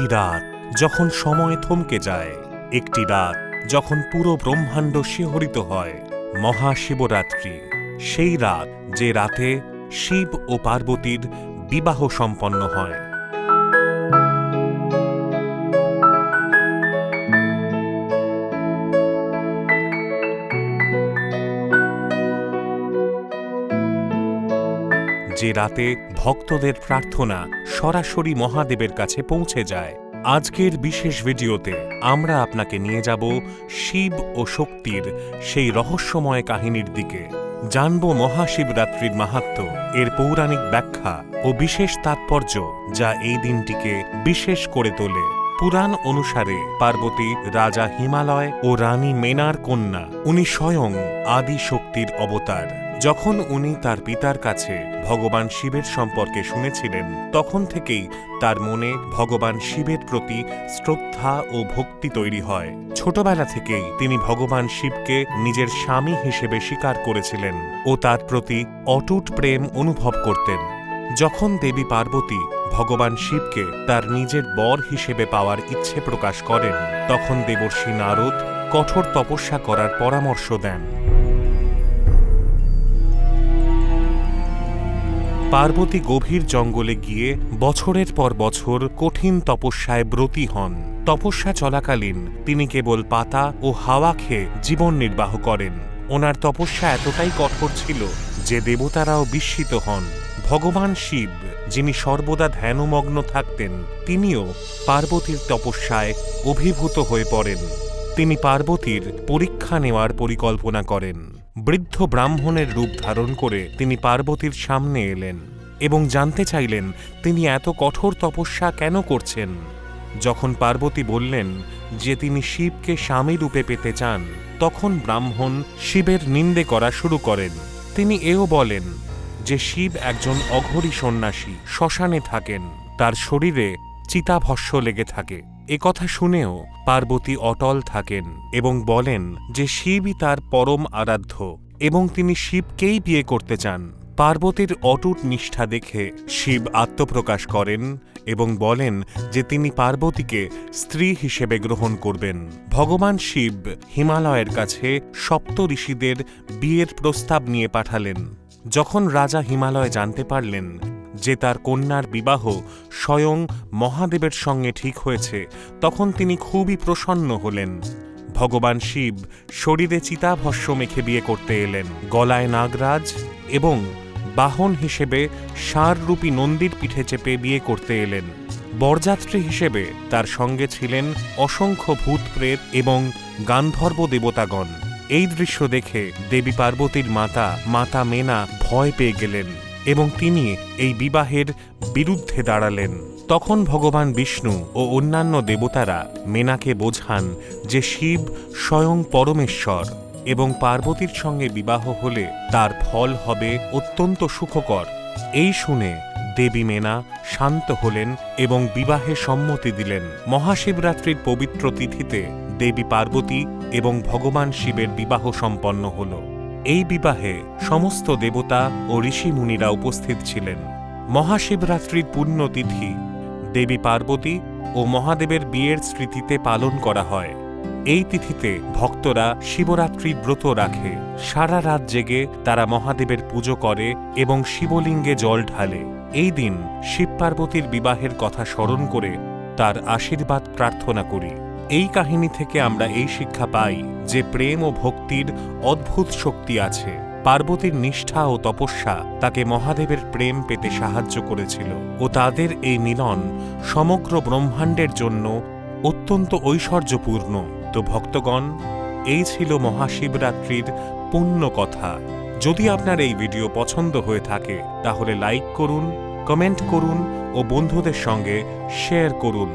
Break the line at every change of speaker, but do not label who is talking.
একটি রাত যখন সময় থমকে যায়, একটি রাত যখন পুরো ব্রহ্মাণ্ড শিহরিত হয়, মহাশিবরাত্রি। সেই রাত যে রাতে শিব ও পার্বতীর বিবাহ সম্পন্ন হয়। যে রাতে ভক্তদের প্রার্থনা সরাসরি মহাদেবের কাছে পৌঁছে যায়। আজকের বিশেষ ভিডিওতে আমরা আপনাকে নিয়ে যাব শিব ও শক্তির সেই রহস্যময় কাহিনীর দিকে। জানব মহাশিবরাত্রির মাহাত্ম্য এর পৌরাণিক ব্যাখ্যা ও বিশেষ তাৎপর্য যা এই দিনটিকে বিশেষ করে তোলে। পুরাণ অনুসারে পার্বতী রাজা হিমালয় ও রানী মেনার কন্যা, উনি স্বয়ং আদি শক্তির অবতার। যখন উনি তার পিতার কাছে ভগবান শিবের সম্পর্কে শুনেছিলেন, তখন থেকেই তার মনে ভগবান শিবের প্রতি শ্রদ্ধা ও ভক্তি তৈরি হয়। ছোটবেলা থেকেই তিনি ভগবান শিবকে নিজের স্বামী হিসেবে স্বীকার করেছিলেন ও তার প্রতি অটুট প্রেম অনুভব করতেন। যখন দেবী পার্বতী ভগবান শিবকে তার নিজের বর হিসেবে পাওয়ার ইচ্ছে প্রকাশ করেন, তখন দেবর্ষী নারদ কঠোর তপস্যা করার পরামর্শ দেন। পার্বতী গভীর জঙ্গলে গিয়ে বছরের পর বছর কঠিন তপস্যায় ব্রতী হন। তপস্যা চলাকালীন তিনি কেবল পাতা ও হাওয়া খেয়ে জীবন নির্বাহ করেন। ওনার তপস্যা এতটাই কঠোর ছিল যে দেবতারাও বিস্মিত হন। ভগবান শিব, যিনি সর্বদা ধ্যানমগ্ন থাকতেন, তিনিও পার্বতীর তপস্যায় অভিভূত হয়ে পড়েন। তিনি পার্বতীর পরীক্ষা নেওয়ার পরিকল্পনা করেন। বৃদ্ধ ব্রাহ্মণের রূপ ধারণ করে তিনি পার্বতীর সামনে এলেন এবং জানতে চাইলেন, তিনি এত কঠোর তপস্যা কেন করছেন? যখন পার্বতী বললেন যে তিনি শিবকে স্বামী রূপে পেতে চান, তখন ব্রাহ্মণ শিবের নিন্দে করা শুরু করেন। তিনি এও বলেন যে শিব একজন অঘরী সন্ন্যাসী, শ্মশানে থাকেন। তার শরীরে চিতাভস্য লেগে থাকে। কথা শুনেও পার্বতী অটল থাকেন এবং বলেন যে শিবই তার পরম আরাধ্য এবং তিনি শিবকেই বিয়ে করতে চান। পার্বতীর অটুট নিষ্ঠা দেখে শিব আত্মপ্রকাশ করেন এবং বলেন যে তিনি পার্বতীকে স্ত্রী হিসেবে গ্রহণ করবেন। ভগবান শিব হিমালয়ের কাছে সপ্ত ঋষিদের বিয়ের প্রস্তাব নিয়ে পাঠালেন। যখন রাজা হিমালয় জানতে পারলেন যে তার কন্যার বিবাহ স্বয়ং মহাদেবের সঙ্গে ঠিক হয়েছে, তখন তিনি খুবই প্রসন্ন হলেন। ভগবান শিব শরীরে চিতাভস্য মেখে বিয়ে করতে এলেন। গলায় নাগরাজ এবং বাহন হিসেবে সাররূপী নন্দীর পিঠে চেপে বিয়ে করতে এলেন। বরযাত্রী হিসেবে তার সঙ্গে ছিলেন অসংখ্য ভূত প্রেত এবং গান্ধর্ব দেবতাগণ। এই দৃশ্য দেখে দেবী পার্বতীর মাতা মাতা মেনা ভয় পেয়ে গেলেন। এবং তিনি এই বিবাহের বিরুদ্ধে দাঁড়ালেন। তখন ভগবান বিষ্ণু ও অন্যান্য দেবতারা মেনাকে বোঝান যে শিব স্বয়ং পরমেশ্বর এবং পার্বতীর সঙ্গে বিবাহ হলে তার ফল হবে অত্যন্ত সুখকর। এই শুনে দেবী মেনা শান্ত হলেন এবং বিবাহে সম্মতি দিলেন। মহাশিবরাত্রির পবিত্র তিথিতে দেবী পার্বতী এবং ভগবান শিবের বিবাহ সম্পন্ন হল। এই বিবাহে সমস্ত দেবতা ও ঋষিমুনিরা উপস্থিত ছিলেন। মহাশিবরাত্রির পুণ্যতিথি দেবী পার্বতী ও মহাদেবের বিয়ের স্মৃতিতে পালন করা হয়। এই তিথিতে ভক্তরা শিবরাত্রি ব্রত রাখে। সারা রাত জেগে তারা মহাদেবের পুজো করে এবং শিবলিঙ্গে জল ঢালে। এই দিন শিব পার্বতীর বিবাহের কথা স্মরণ করে তার আশীর্বাদ প্রার্থনা করি। এই কাহিনী থেকে আমরা এই শিক্ষা পাই যে প্রেম ও ভক্তির অদ্ভুত শক্তি আছে। পার্বতীর নিষ্ঠা ও তপস্যা তাকে মহাদেবের প্রেম পেতে সাহায্য করেছিল ও তাদের এই মিলন সমগ্র ব্রহ্মাণ্ডের জন্য অত্যন্ত ঐশ্বর্যপূর্ণ। তো ভক্তগণ, এই ছিল মহাশিবরাত্রির পুণ্য কথা। যদি আপনার এই ভিডিও পছন্দ হয়ে থাকে, তাহলে লাইক করুন, কমেন্ট করুন ও বন্ধুদের সঙ্গে শেয়ার করুন।